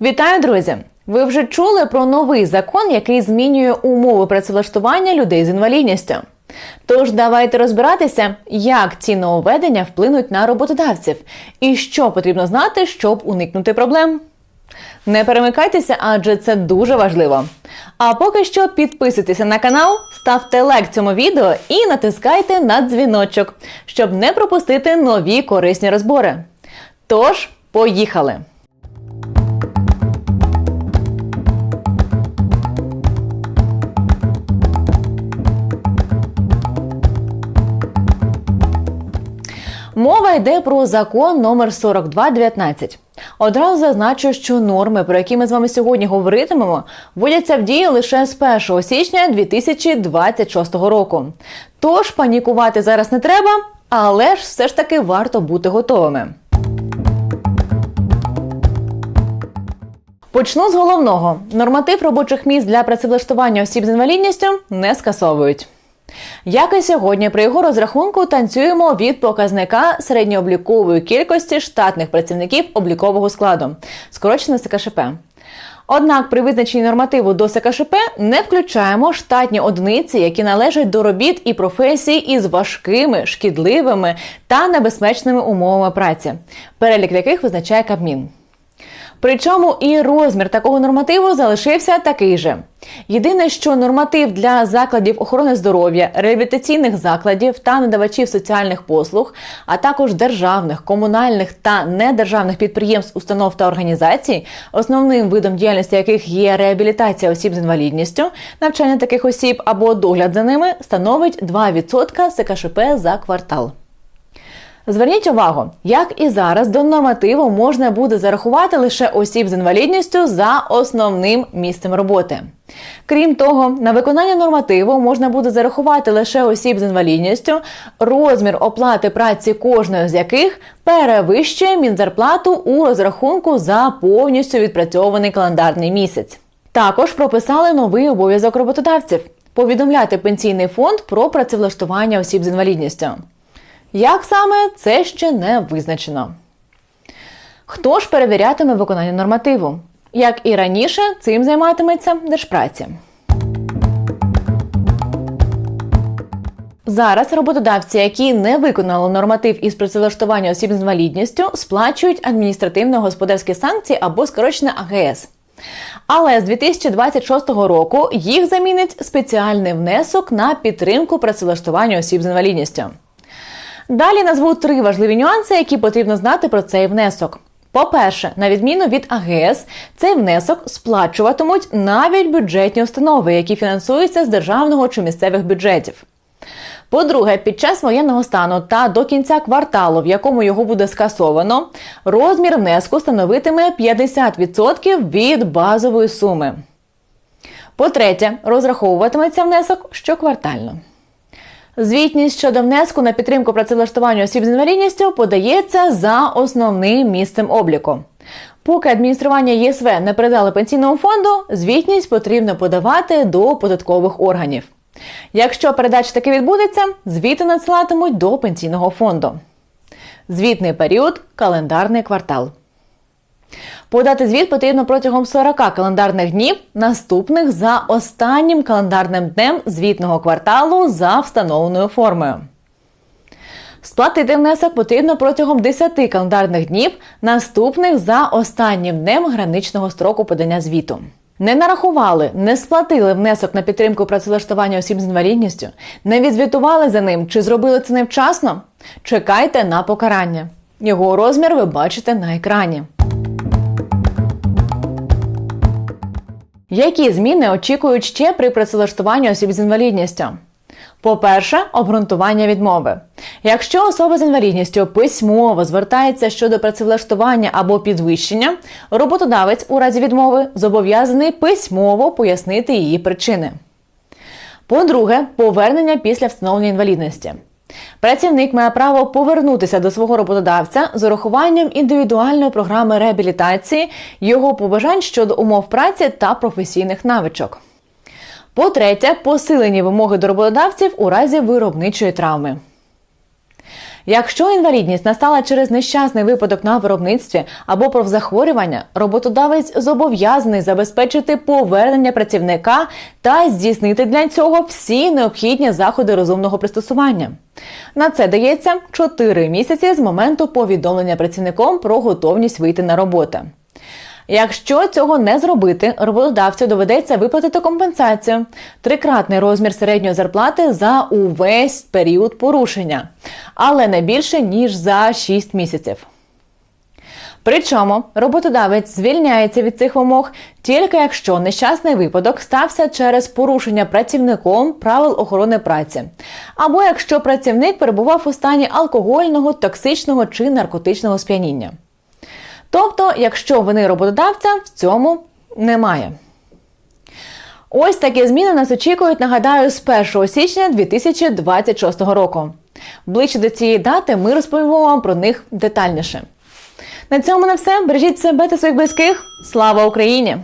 Вітаю, друзі! Ви вже чули про новий закон, який змінює умови працевлаштування людей з інвалідністю. Тож давайте розбиратися, як ці нововведення вплинуть на роботодавців і що потрібно знати, щоб уникнути проблем. Не перемикайтеся, адже це дуже важливо. А поки що підписуйтеся на канал, ставте лайк цьому відео і натискайте на дзвіночок, щоб не пропустити нові корисні розбори. Тож, поїхали! Мова йде про закон номер 4219. Одразу зазначу, що норми, про які ми з вами сьогодні говоритимемо, вводяться в дію лише з 1 січня 2026 року. Тож панікувати зараз не треба, але ж все ж таки варто бути готовими. Почну з головного: норматив робочих місць для працевлаштування осіб з інвалідністю не скасовують. Як і сьогодні, при його розрахунку танцюємо від показника середньооблікової кількості штатних працівників облікового складу, скорочено СКШП. Однак при визначенні нормативу до СКШП не включаємо штатні одиниці, які належать до робіт і професій із важкими, шкідливими та небезпечними умовами праці, перелік яких визначає Кабмін. Причому і розмір такого нормативу залишився такий же. Єдине, що норматив для закладів охорони здоров'я, реабілітаційних закладів та надавачів соціальних послуг, а також державних, комунальних та недержавних підприємств, установ та організацій, основним видом діяльності яких є реабілітація осіб з інвалідністю, навчання таких осіб або догляд за ними, становить 2% СКШП за квартал. Зверніть увагу, як і зараз до нормативу можна буде зарахувати лише осіб з інвалідністю за основним місцем роботи. Крім того, на виконання нормативу можна буде зарахувати лише осіб з інвалідністю, розмір оплати праці кожної з яких перевищує мінзарплату у розрахунку за повністю відпрацьований календарний місяць. Також прописали новий обов'язок роботодавців повідомляти пенсійний фонд про працевлаштування осіб з інвалідністю. Як саме це ще не визначено. Хто ж перевірятиме виконання нормативу? Як і раніше, цим займатиметься Держпраці. Зараз роботодавці, які не виконали норматив із працевлаштування осіб з інвалідністю, сплачують адміністративно-господарські санкції або скорочене АГС. Але з 2026 року їх замінить спеціальний внесок на підтримку працевлаштування осіб з інвалідністю. Далі назву три важливі нюанси, які потрібно знати про цей внесок. По-перше, на відміну від АГС, цей внесок сплачуватимуть навіть бюджетні установи, які фінансуються з державного чи місцевих бюджетів. По-друге, під час воєнного стану та до кінця кварталу, в якому його буде скасовано, розмір внеску становитиме 50% від базової суми. По-третє, розраховуватиметься внесок щоквартально. Звітність щодо внеску на підтримку працевлаштування осіб з інвалідністю подається за основним місцем обліку. Поки адміністрування ЄСВ не передали пенсійному фонду, звітність потрібно подавати до податкових органів. Якщо передача таки відбудеться, звіти надсилатимуть до пенсійного фонду. Звітний період календарний квартал. Подати звіт потрібно протягом 40 календарних днів, наступних за останнім календарним днем звітного кварталу за встановленою формою. Сплатити внесок потрібно протягом 10 календарних днів, наступних за останнім днем граничного строку подання звіту. Не нарахували, не сплатили внесок на підтримку працевлаштування осіб з інвалідністю, не відзвітували за ним чи зробили це невчасно? Чекайте на покарання. Його розмір ви бачите на екрані. Які зміни очікують ще при працевлаштуванні осіб з інвалідністю? По-перше, обґрунтування відмови. Якщо особа з інвалідністю письмово звертається щодо працевлаштування або підвищення, роботодавець у разі відмови зобов'язаний письмово пояснити її причини. По-друге, повернення після встановлення інвалідності. Працівник має право повернутися до свого роботодавця з урахуванням індивідуальної програми реабілітації, його побажань щодо умов праці та професійних навичок. По-третє, посилені вимоги до роботодавців у разі виробничої травми. Якщо інвалідність настала через нещасний випадок на виробництві або профзахворювання, роботодавець зобов'язаний забезпечити повернення працівника та здійснити для цього всі необхідні заходи розумного пристосування. На це дається 4 місяці з моменту повідомлення працівником про готовність вийти на роботу. Якщо цього не зробити, роботодавцю доведеться виплатити компенсацію трикратний розмір середньої зарплати за увесь період порушення, але не більше ніж за 6 місяців. Причому роботодавець звільняється від цих вимог тільки якщо нещасний випадок стався через порушення працівником правил охорони праці, або якщо працівник перебував у стані алкогольного, токсичного чи наркотичного сп'яніння. Тобто, якщо вини роботодавця в цьому немає. Ось такі зміни нас очікують, нагадаю, з 1 січня 2026 року. Ближче до цієї дати ми розповімо вам про них детальніше. На цьому на все. Бережіть себе та своїх близьких. Слава Україні!